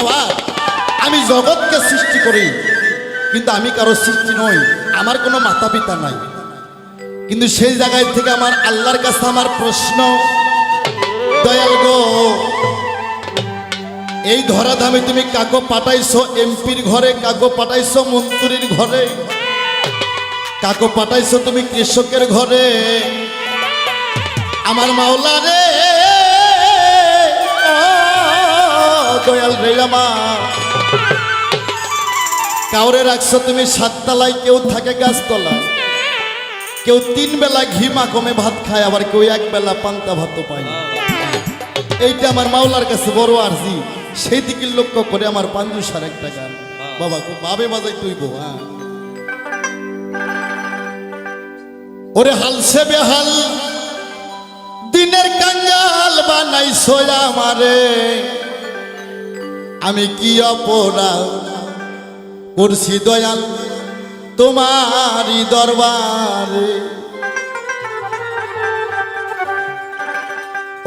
বাবা আমি জগৎকে সৃষ্টি করি, কিন্তু আমি কারও সৃষ্টি নই, আমার কোনো মাতা পিতা নাই। কিন্তু সেই জায়গায় থেকে আমার আল্লাহর কাছে আমার প্রশ্ন, দয়াল গো, এই ধরাধামে তুমি কাকো পাঠাইছো, এমপির ঘরে, কাকো পাঠাইছো, মন্ত্রীর ঘরে? কাকো পাঠাইছো তুমি কৃষকের ঘরে? আমার মাওলা রে দয়াল রে কাউরে রাখছো তুমি সাততলায়, কেউ থাকে গাছতলায়। কেউ তিন বেলা ঘি মাখমে ভাত খায়, আবার কেউ এক বেলা পান্তা ভাতও পায় এইটা আমার মাওলার কাছে বড় আরজি। সেই দিকে লক্ষ্য করে আমার পাঞ্জু সার একটা গান। বাবা, খুব বাবে বাজাই তুই গো হ্যাঁ। ওরে হালসে বেহাল, দিনের কাঙ্গাল বানাই সোয়া আমারে। আমি কি অপরাধ করছি দয়াল তোমারই দরবারে?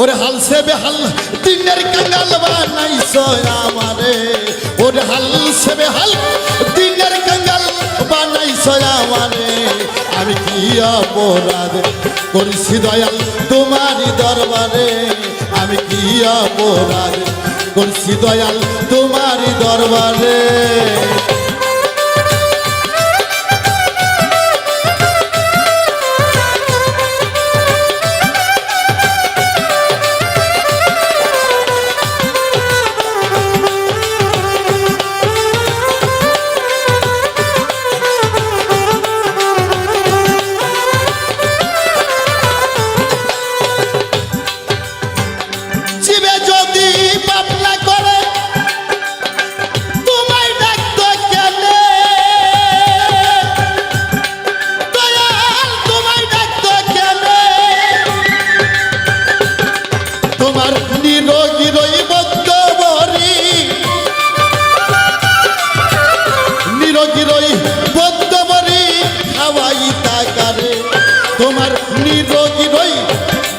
ওরে হালসে বেহাল দিনের কাঙ্গাল বানাইছো আমারে। ওরে হালসে বেহাল দিনের কাঙ্গাল বানাইছো আমারে। আমি কি অপরাধ করেছি দয়াল তোমারই দরবারে? আমি কি অপরাধ করছি দয়াল তোমারই দরবারে। তোমার নিরোগী রইবদ্ধ বরি নিরোগী রই বদ্ধ বরি খাওয়াই তাকারে তোমার নিরোগী রই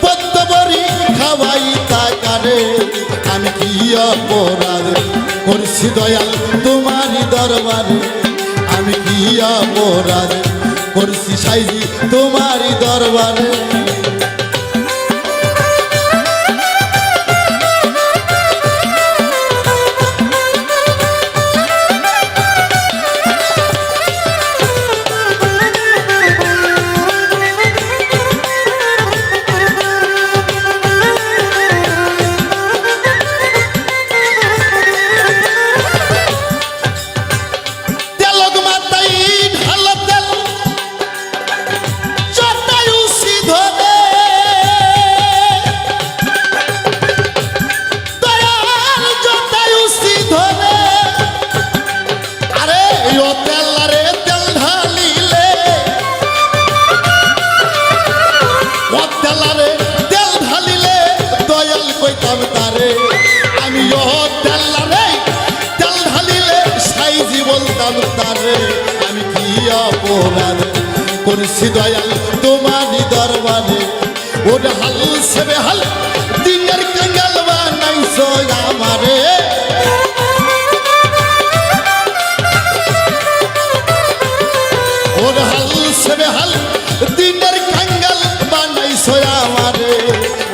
বদ্ধ বরি খাওয়াই তাকারে আমি কি অপরাধ করছি দয়াল তোমারই দরবারে? আমি কি অপরাধ করছি সাইজি তোমারই দরবারে? তারে, আমি কি অপরাধ করছি দয়াল তোমারই দরবারে? ওর হাল সেবে হাল, দিনের কাঙ্গাল বানাইছো আমারে। ওর হাল সেবে হাল, দিনের কাঙ্গাল বানাইছো আমারে।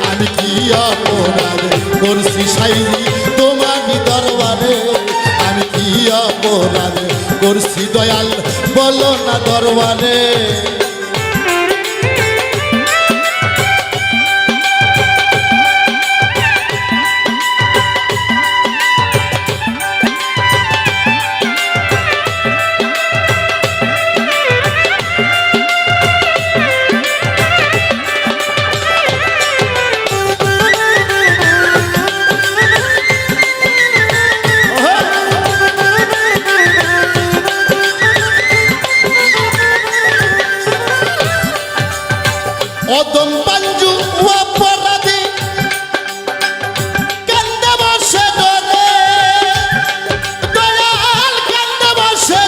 আমি কি অপরাধ করছি সাইজি তোমারই দরবারে? আমি কি অপরাধ বলো না দরবারে। অদম পাঞ্জু অপরাধী। কান্দে বসে ডরে দয়াল কান্দে বসে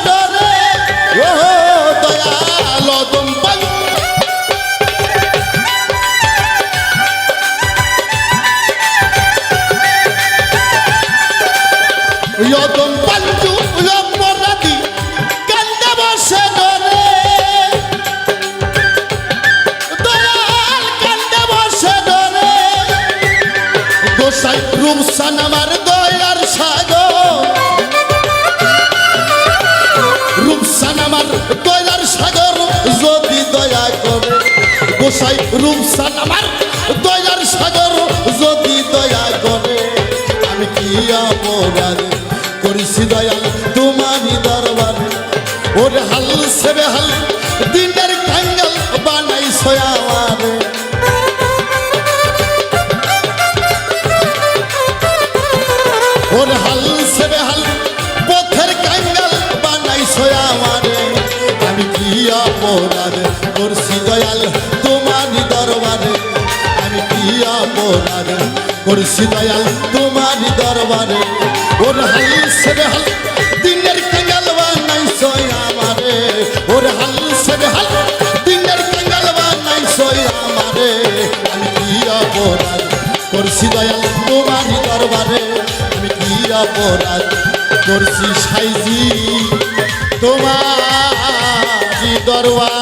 গোসাই রূপসান আমার দয়ার সাগর। রূপসান আমার দয়ার সাগর যদি দয়া করে। গোসাই রূপসান আমার দয়ার সাগর যদি দয়া করে। আমি কি অপরাধ? করিছি দয়াল তোমারই দরবারে। ওরে হাল সেবে হাল অপরাধ করছি দয়াল তোমারই দরবারে। আমি কি অপরাধ করছি দয়াল তোমারই দরবারে? ওর হাল সেবে হাল, দিনের কাঙ্গাল বানাইছো আমারে। ওর হাল সেবে হাল, দিনের কাঙ্গাল বানাইছো আমারে। আমি কি অপরাধ করছি দয়াল তোমারই দরবারে? আমি কি অপরাধ করছি সাইজি তোমারই দরবার।